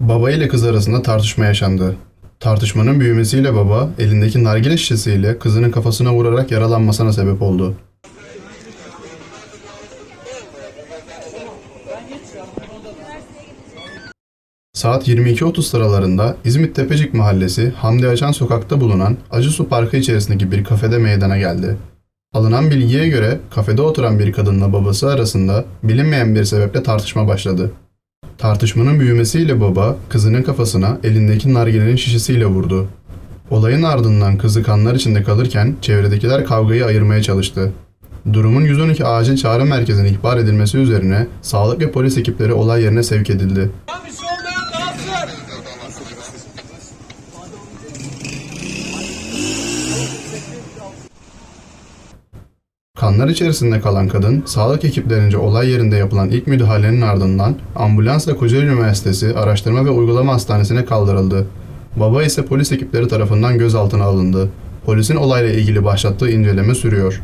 Baba ile kız arasında tartışma yaşandı. Tartışmanın büyümesiyle baba elindeki nargile şişesiyle kızının kafasına vurarak yaralanmasına sebep oldu. Saat 22.30 sıralarında İzmit Tepecik Mahallesi Hamdi Açan sokakta bulunan Acısu Parkı içerisindeki bir kafede meydana geldi. Alınan bilgiye göre kafede oturan bir kadınla babası arasında bilinmeyen bir sebeple tartışma başladı. Tartışmanın büyümesiyle baba kızının kafasına elindeki nargilenin şişesiyle vurdu. Olayın ardından kızı kanlar içinde kalırken çevredekiler kavgayı ayırmaya çalıştı. Durumun 112 acil çağrı merkezine ihbar edilmesi üzerine sağlık ve polis ekipleri olay yerine sevk edildi. Kanlar içerisinde kalan kadın, sağlık ekiplerince olay yerinde yapılan ilk müdahalenin ardından ambulansla Kocaeli Üniversitesi Araştırma ve Uygulama Hastanesi'ne kaldırıldı. Baba ise polis ekipleri tarafından gözaltına alındı. Polisin olayla ilgili başlattığı inceleme sürüyor.